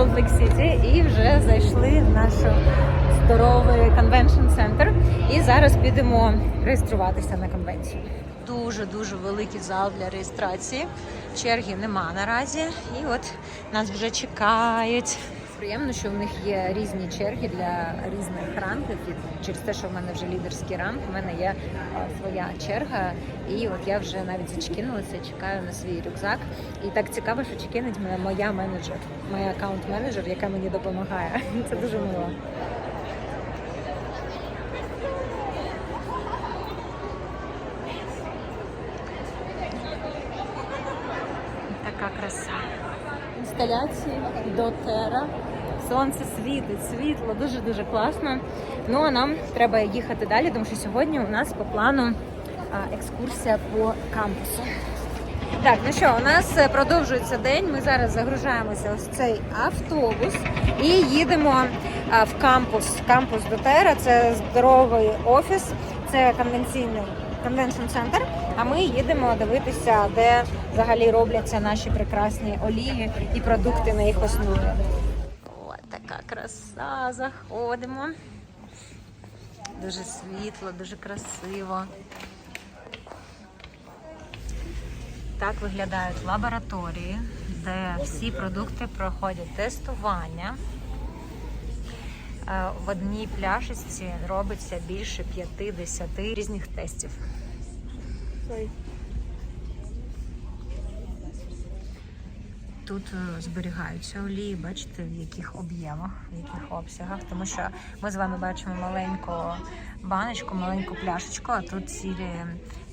Солт-Лейк Сіті і вже зайшли в наш здоровий конвеншн центр. І зараз підемо реєструватися на конвенцію. Дуже дуже великий зал для реєстрації. Черги нема наразі, і от нас вже чекають. Приємно, що в них є різні черги для різних рангів. І через те, що в мене вже лідерський ранг, в мене є е, своя черга. І от я вже навіть зачекинулася, чекаю на свій рюкзак. І так цікаво, що чекинить мене моя менеджер, моя аккаунт-менеджер, яка мені допомагає. Це дуже мило. Така краса. Інсталяції до Тера. Сонце світить, світло, дуже дуже класно. Ну а нам треба їхати далі, тому що сьогодні у нас по плану екскурсія по кампусу. Так, ну що, у нас е, продовжується день. Ми зараз загружаємося в цей автобус і їдемо в кампус. Кампус Дотера. Це здоровий офіс, це конвенційний конвеншн центр. А ми їдемо дивитися, де взагалі робляться наші прекрасні олії і продукти на їх основі. Така краса. Заходимо. Дуже світло, дуже красиво. Так виглядають лабораторії, де всі продукти проходять тестування. Е, В одній пляшечці робиться більше 50 різних тестів. Тут е, зберігаються олії, бачите, в яких об'ємах, в яких обсягах, тому що ми з вами бачимо маленьку баночку, маленьку пляшечку, а тут цілі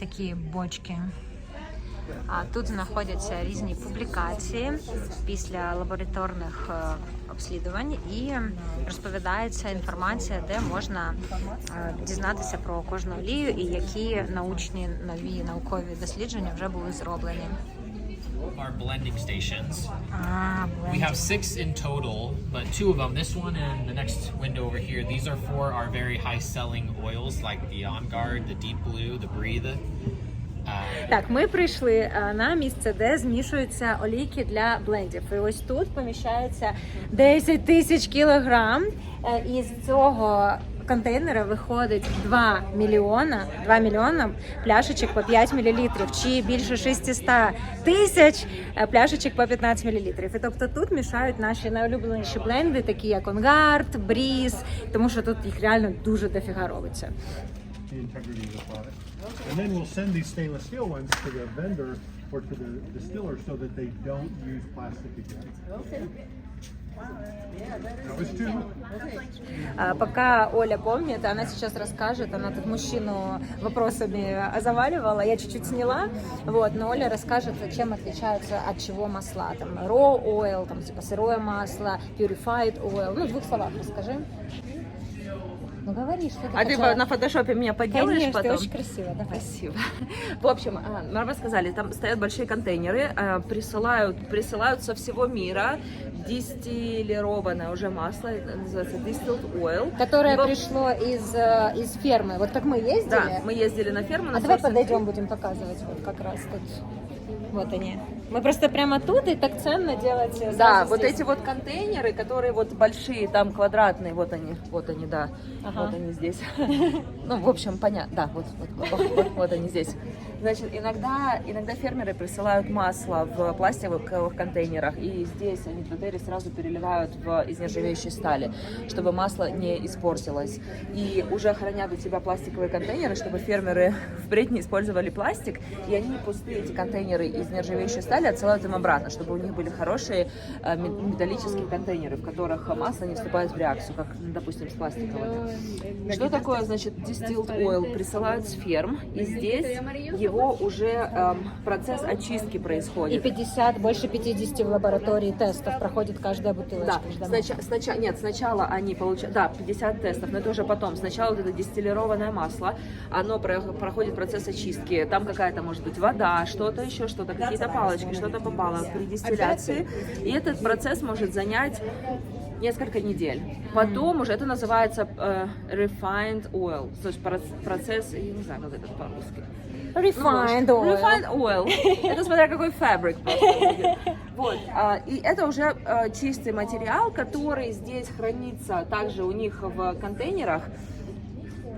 такі бочки. А тут знаходяться різні публікації після лабораторних е, обслідувань і розповідається інформація, де можна е, дізнатися про кожну олію і які научні нові наукові дослідження вже були зроблені. our blending stations. А, We have six in total, but two of them, this one and the next window over here, these are for our very high selling oils like the On Guard, the Deep Blue, the Breathe. Uh, Так, ми прийшли е, на місце, де змішуються олійки для блендів. І ось тут поміщається 10 тисяч кілограм. Е, І з цього контейнера виходить 2 мільйона, 2 мільйона пляшечок по 5 мл, чи більше 600 тисяч е, пляшечок по 15 мл. І тобто тут мішають наші найулюбленіші бленди, такі як Онгард, Бріз, тому що тут їх реально дуже дофіга робиться. the integrity of the product. And then we'll send these stainless steel ones to the vendor or to the distiller so that they don't use plastic again. Okay. Пока Оля помнит, она сейчас расскажет, она тут мужчину вопросами заваливала, я чуть-чуть сняла, вот, но Оля расскажет, чем отличаются от чего масла, там, raw oil, там, типа сырое масло, purified oil, ну, в двух словах расскажи. Ну, говори, что ты А ты хотела. на фотошопе меня поделаешь Конечно, ты потом? очень красиво, давай. Спасибо. В общем, а, нам рассказали, там стоят большие контейнеры, а, присылают, присылают со всего мира дистиллированное уже масло, называется distilled oil. Которое Либо- пришло из, э, из фермы, вот как мы ездили. Да, мы ездили на ферму. на А давай подойдем, будем показывать вот как раз тут. Вот они. Мы просто прямо тут, и так ценно делать. э, Да, сразу вот здесь. эти вот контейнеры, которые вот большие, там квадратные, вот они, вот они, да, Ага. вот они здесь. Ну, в общем, понятно, да, вот, вот, вот, вот, вот они здесь. Значит, иногда, иногда фермеры присылают масло в пластиковых контейнерах, и здесь они в Дотере сразу переливают в, из нержавеющей стали, чтобы масло не испортилось. И уже хранят у тебя пластиковые контейнеры, чтобы фермеры впредь не использовали пластик, и они пустые эти контейнеры из нержавеющей стали отсылают им обратно, чтобы у них были хорошие э, ме- металлические контейнеры, в которых масло не вступает в реакцию, как, допустим, с пластиковыми. Что такое, значит, distilled oil? Присылают с ферм, и здесь его уже эм, процесс очистки И происходит. 50, больше 50 в лаборатории тестов проходит каждая Да, бутылочка. ждана. снач- сначала, нет, сначала они получают, да, 50 тестов, но это уже потом. Сначала вот это дистиллированное масло, оно про- проходит процесс очистки. Там какая-то, может быть, вода, что-то еще, что-то, какие-то палочки, что-то попало при дистилляции. И этот процесс может занять несколько недель. Потом уже это называется э, refined oil, то есть проц- процесс, я не знаю, как это по-русски. Refined Ну, oil. Refined oil. Это смотря какой фабрик просто будет. Вот. а, И это уже а, чистый материал, который здесь хранится также у них в контейнерах.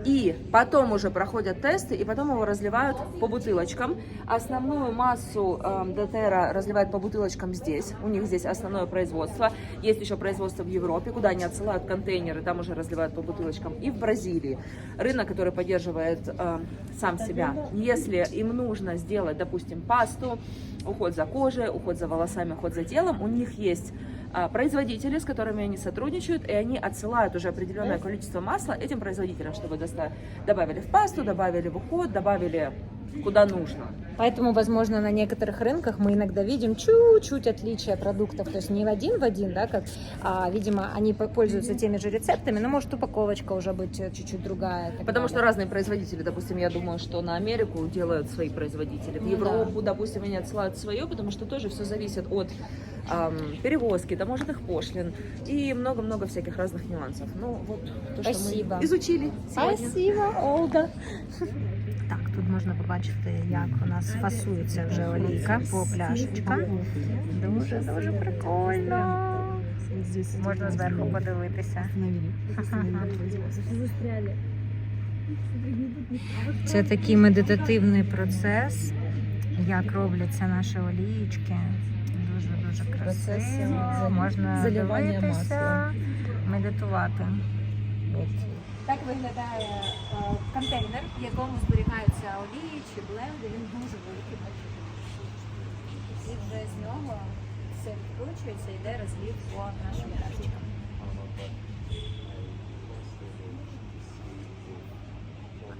И потом уже проходят тесты, и потом его разливают по бутылочкам. Основную массу эм, Дотера разливают по бутылочкам здесь. У них здесь основное производство. Есть еще производство в Европе, куда они отсылают контейнеры, там уже разливают по бутылочкам. И в Бразилии. Рынок, который поддерживает эм, сам себя. Если им нужно сделать, допустим, пасту, уход за кожей, уход за волосами, уход за телом, у них есть производители, с которыми они сотрудничают, и они отсылают уже определенное количество масла этим производителям, чтобы доста- добавили в пасту, добавили в уход, добавили куда нужно. Поэтому, возможно, на некоторых рынках мы иногда видим чуть-чуть отличия продуктов, то есть не в один в один, да, как, а, видимо, они по- пользуются теми же рецептами, но может упаковочка уже быть э, чуть-чуть другая. Потому что далее. разные производители, допустим, я думаю, что на Америку делают свои производители, в Ну Европу, допустим, они отсылают свое, потому что тоже все зависит от перевозки, таможенных пошлин и много-много всяких разных нюансов. Ну, вот то, Спасибо. что мы изучили сегодня. Спасибо, Олга. Так, тут можна побачити, як у нас фасується вже олійка по пляшечкам. Дуже дуже прикольно. Можна зверху подивитися. Це такий медитативний процес, як робляться наші олієчки. Дуже дуже красиво. Можна заливання дивитися, медитувати. Так виглядає е, контейнер, в якому зберігаються олії чи бленди. Він дуже великий, бачите. І вже з нього все відкручується, йде розлів по нашим пляшечкам.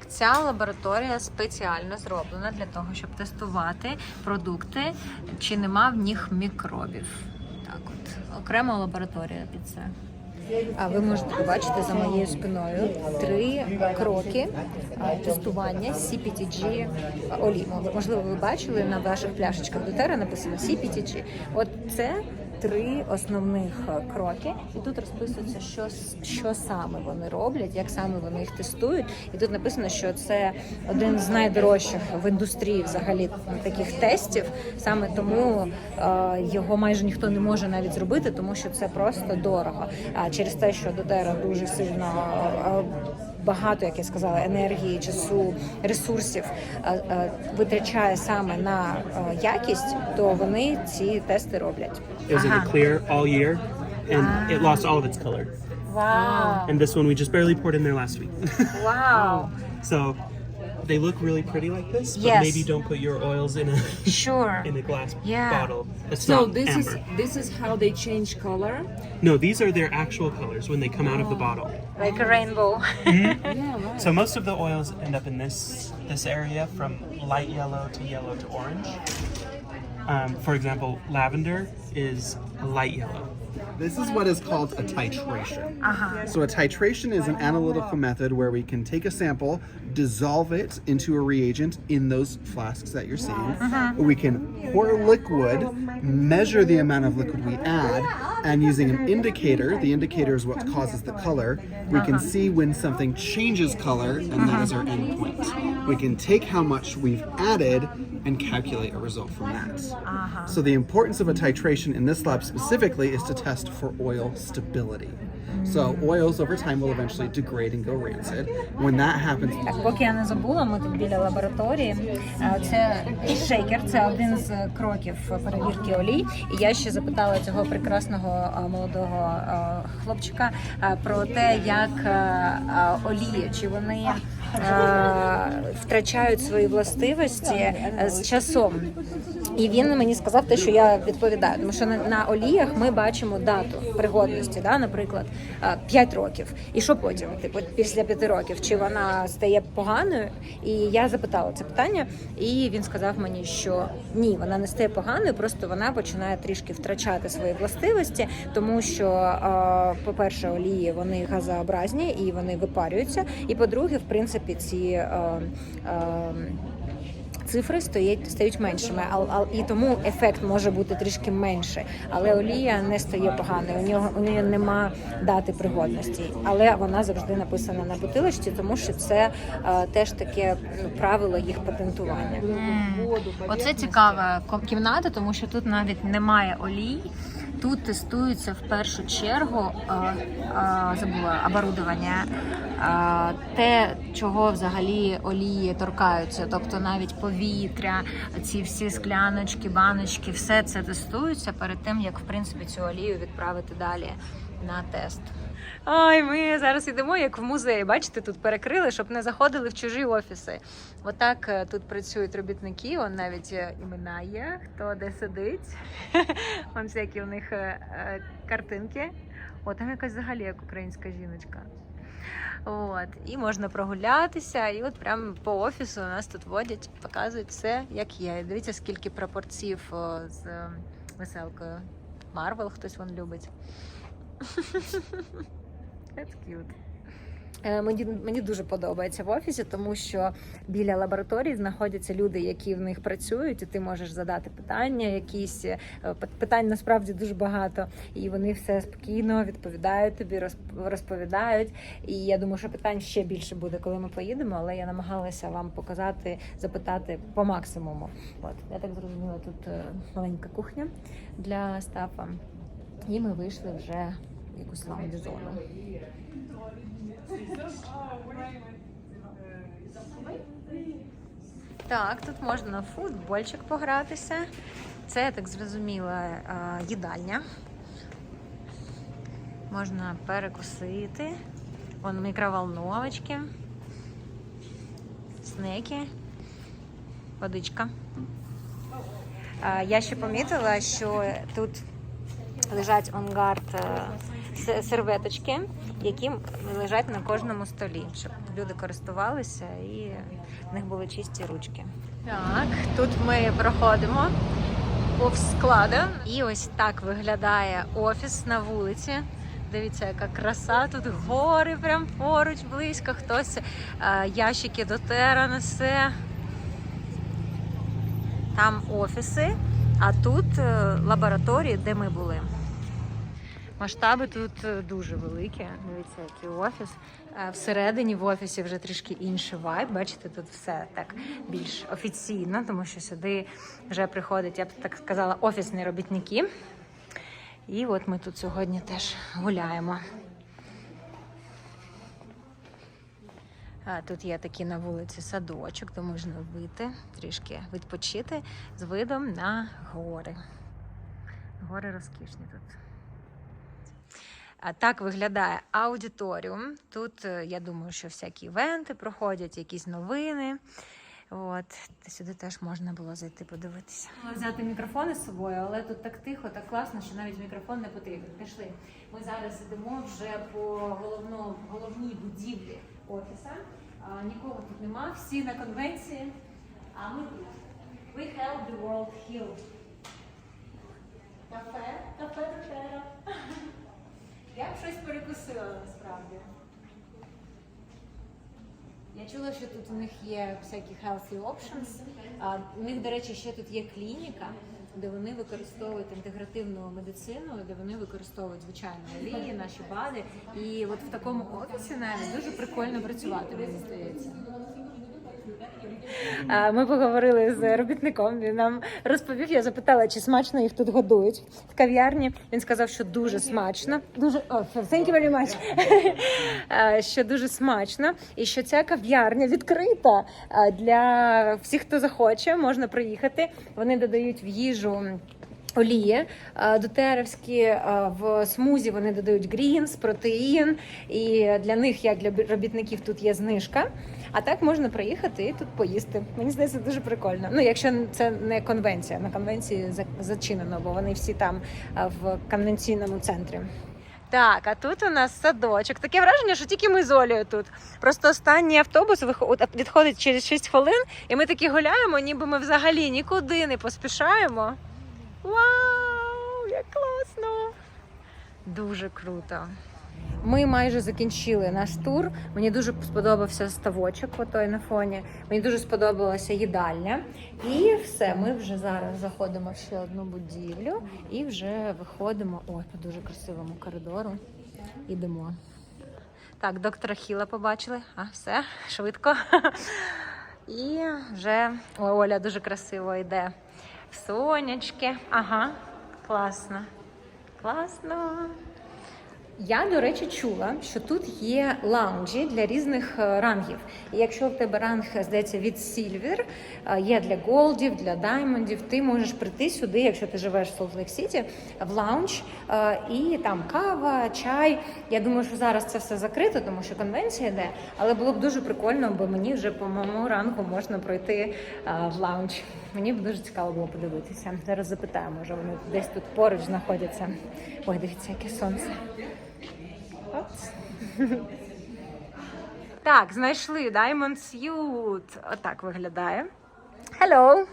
Ця лабораторія спеціально зроблена для того, щоб тестувати продукти, чи нема в них мікробів. Так, от окрема лабораторія під це. А ви можете побачити за моєю спиною три кроки тестування CPTG олій. Можливо, ви бачили на ваших пляшечках дотера написано CPTG. От це три основних е, кроки, і тут розписується, що, що саме вони роблять, як саме вони їх тестують. І тут написано, що це один з найдорожчих в індустрії взагалі таких тестів. Саме тому е, його майже ніхто не може навіть зробити, тому що це просто дорого. А через те, що дотера дуже сильно. е, Багато, як я сказала, енергії, часу, ресурсів е, е, витрачає саме на е, якість, то вони ці тести роблять. It was in the clear all year, and it lost all of its color. Wow. And this one we just barely poured in there last week. Wow. so they look really pretty like this, but Yes. maybe don't put your oils in a Sure. in a glass Yeah. bottle. It's So not this amber. is this is how they change color. No, these are their actual colors when they come out of the bottle. Like a rainbow. Yeah, right. So most of the oils end up in this this area from light yellow to yellow to orange. Um, for example, lavender is a light yellow. This is what is called a titration. Uh-huh. So, a titration is an analytical method where we can take a sample, dissolve it into a reagent in those flasks that you're seeing. Uh-huh. We can pour liquid, measure the amount of liquid we add, and using an indicator, the indicator is what causes the color, we can see when something changes color, and that is our endpoint. We can take how much we've added and calculate a result from that. Uh-huh. So the importance of a titration in this lab specifically is to test for oil stability. So oils over time will eventually degrade and go rancid. When that happens, Так, поки я не забула, ми тут біля лабораторії. Це шейкер, це один з кроків перевірки олій. І я ще запитала цього прекрасного молодого хлопчика про те, як е, олії, чи вони втрачають свої властивості е, з часом. І він мені сказав те, що я відповідаю, тому що на, на оліях ми бачимо дату пригодності, да, наприклад, 5 років. І що потім? Типу, після 5 років, чи вона стає поганою? І я запитала це питання, і він сказав мені, що ні, вона не стає поганою, просто вона починає трішки втрачати свої властивості, тому що, е, по-перше, олії вони газообразні і вони випарюються. І по-друге, в принципі, ці. Цифри стоять стають меншими, а, а, і тому ефект може бути трішки менше. Але олія не стає поганою. У нього у неї нема дати пригодності, але вона завжди написана на бутилочці, тому що це е, теж таке ну, правило їх патентування. Оце цікава кімната, тому що тут навіть немає олій. Тут тестується в першу чергу забула оборудовання, е, те, чого взагалі олії торкаються, тобто навіть повітря, ці всі скляночки, баночки, все це тестується перед тим, як в принципі цю олію відправити далі на тест. Ой, ми зараз йдемо як в музей. Бачите, тут перекрили, щоб не заходили в чужі офіси. Отак е, тут працюють робітники. Он навіть е, імена є, хто де сидить. Вон всякі у них е, картинки. О, там якась взагалі як українська жіночка. От, і можна прогулятися, і от прямо по офісу нас тут водять, показують все, як є. Дивіться, скільки прапорців з веселкою. Марвел хтось вон любить. That's cute. Е, Мені, мені дуже подобається в офісі, тому що біля лабораторій знаходяться люди, які в них працюють, і ти можеш задати питання, якісь Е, питань насправді дуже багато, і вони все спокійно відповідають тобі, розп- розповідають. І я думаю, що питань ще більше буде, коли ми поїдемо. Але я намагалася вам показати, запитати по максимуму. От я так зрозуміла, тут е, маленька кухня для стафа, і ми вийшли вже якусь лаунж зону. Так, тут можна в футбольчик погратися. Це, я так зрозуміла, е, їдальня. Можна перекусити. Вон мікроволновочки, снеки, водичка. Е, Я ще помітила, що тут лежать онгард е, серветочки, які лежать на кожному столі, щоб люди користувалися і в них були чисті ручки. Так, тут ми проходимо повз складу. І ось так виглядає офіс на вулиці. Дивіться, яка краса, тут гори прям поруч, близько. Хтось е, ящики до тера несе. Там офіси, а тут е, лабораторії, де ми були. Масштаби тут е, дуже великі. Дивіться, який офіс. Е, Всередині в офісі вже трішки інший вайб. Бачите, тут все так більш офіційно, тому що сюди вже приходять, я б так сказала, офісні робітники. І от ми тут сьогодні теж гуляємо. Тут є такий на вулиці садочок, де можна вийти, трішки відпочити з видом на гори. Гори розкішні тут. Так виглядає аудиторіум. Тут, е, я думаю, що всякі івенти проходять, якісь новини. От, сюди теж можна було зайти подивитися. Взяти мікрофони з собою, але тут так тихо, так класно, що навіть мікрофон не потрібен. Пішли. Ми зараз йдемо вже по головному, головній будівлі офіса. А, нікого тут нема, всі на конвенції. А ми тут. We help the world heal. Кафе, кафе Дотера. Я б щось перекусила насправді. Я чула, що тут у них є всякі healthy options. А у них, до речі, ще тут є клініка, де вони використовують інтегративну медицину, де вони використовують звичайно олії, наші БАДи. І от в такому офісі навіть дуже прикольно працювати, мені здається. Ми поговорили з робітником. Він нам розповів. Я запитала, чи смачно їх тут годують в кав'ярні. Він сказав, що дуже смачно. Дуже oh, thank you very much. Що дуже смачно, і що ця кав'ярня відкрита для всіх, хто захоче, можна приїхати. Вони додають в їжу. Олії е, дотеревські е, в смузі вони додають грінс, протеїн, і для них, як для робітників, тут є знижка. А так можна приїхати і тут поїсти. Мені здається, дуже прикольно. Ну, якщо це не конвенція, на конвенції зачинено, бо вони всі там е, в конвенційному центрі. Так, а тут у нас садочок. Таке враження, що тільки ми з Олею тут. Просто останній автобус відходить через 6 хвилин, і ми такі гуляємо, ніби ми взагалі нікуди не поспішаємо. Вау, як класно! Дуже круто. ми майже закінчили наш тур. Мені дуже сподобався ставочок, отой на фоні. Мені дуже сподобалася їдальня. І все, ми вже зараз заходимо в ще одну будівлю і вже виходимо. Ой, по дуже красивому коридору. Ідемо. Так, доктора Хіла побачили. А, все, швидко. І вже Оля дуже красиво йде сонячки. Ага, класно. Класно. Я, до речі, чула, що тут є лаунжі для різних е, рангів. І якщо в тебе ранг, здається, від е, є для голдів, для даймондів, ти можеш прийти сюди, якщо ти живеш в Солт-Лейк Сіті, в лаунж, е, і там кава, чай. Я думаю, що зараз це все закрито, тому що конвенція йде, але було б дуже прикольно, бо мені вже по моєму рангу можна пройти е, в лаунж. Мені б дуже цікаво було подивитися. Зараз запитаю, може вони десь тут поруч знаходяться. Ой, дивіться, яке сонце. Так, знайшли Diamond Suit. Отак виглядає. Hello!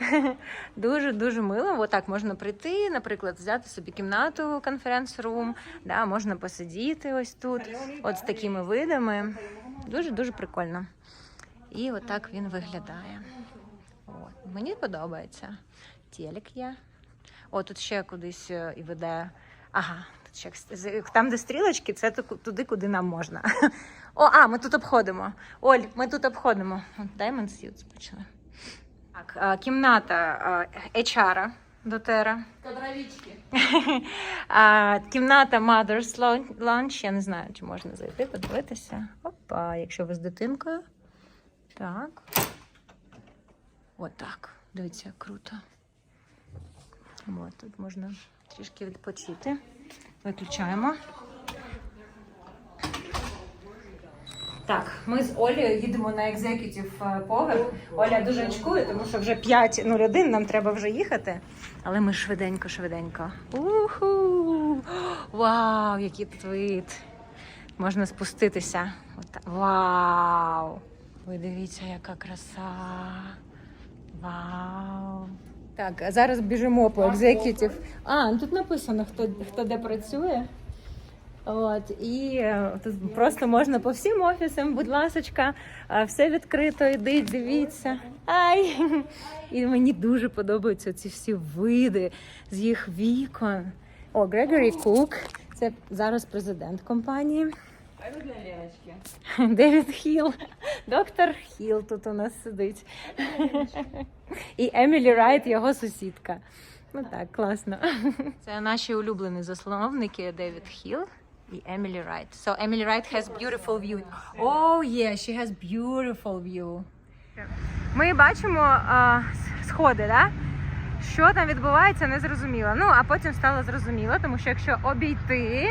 Дуже дуже мило. Отак можна прийти, наприклад, взяти собі кімнату конференц-рум, да, можна посидіти ось тут, от з такими видами. Дуже дуже прикольно. І отак він виглядає. От. Мені подобається. Телек є. О, тут ще кудись е, і веде. Ага, з- там, де стрілочки, це туди, куди нам можна. О, а, ми тут обходимо. Оль, ми тут обходимо. Diamond Suits почали. Так, кімната HR Дотера. Кадровички. Кімната Mother's Lunch. Я не знаю, чи можна зайти, подивитися. Опа, якщо ви з дитинкою. Так. Отак. Дивіться, круто. От, тут можна трішки відпочити. Виключаємо. Так, ми з Олею їдемо на екзекютів е, поверх. Оля дуже очкує, тому що вже 5.01, нам треба вже їхати. Але ми швиденько, швиденько. Уху! Вау, який тут вид! Можна спуститися. Вау! Ви дивіться, яка краса. Вау! Так, а зараз біжимо по екзекютів. А, ну тут написано, хто, хто де працює. От, і е, тут просто можна по всім офісам, будь ласочка, е, все відкрито, ідіть, дивіться. Ай! І мені дуже подобаються ці всі види з їх вікон. О, Грегорі Кук, це зараз президент компанії. Девід Хіл, доктор Хіл тут у нас сидить. І Емілі Райт, його сусідка. Ну так, класно. Це наші улюблені заслановники Девід Хіл і Емілі Райт. So Emily Wright has beautiful view. Oh yeah, she has beautiful view. Ми бачимо а, сходи, да? Що там відбувається, не зрозуміло. Ну, а потім стало зрозуміло, тому що якщо обійти,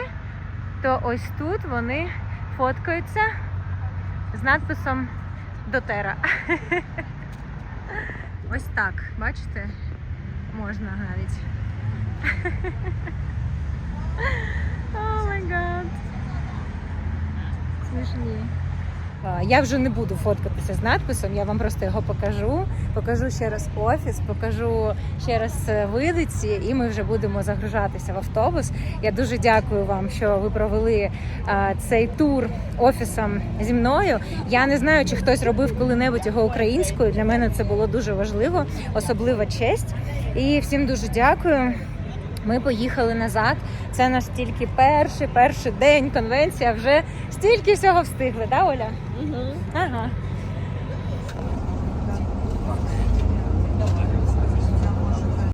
то ось тут вони фоткаються з надписом Дотера. Ось так, бачите? Можна навіть. О май гад. Смішні. Я вже не буду фоткатися з надписом, я вам просто його покажу. Покажу ще раз офіс, покажу ще раз е, видиці, і ми вже будемо загружатися в автобус. Я дуже дякую вам, що ви провели а, цей тур офісом зі мною. Я не знаю, чи хтось робив коли-небудь його українською. Для мене це було дуже важливо, особлива честь. І всім дуже дякую. Ми поїхали назад. Це наш тільки перший перший день конвенції, а вже стільки всього встигли, да, Оля? Угу. Ага.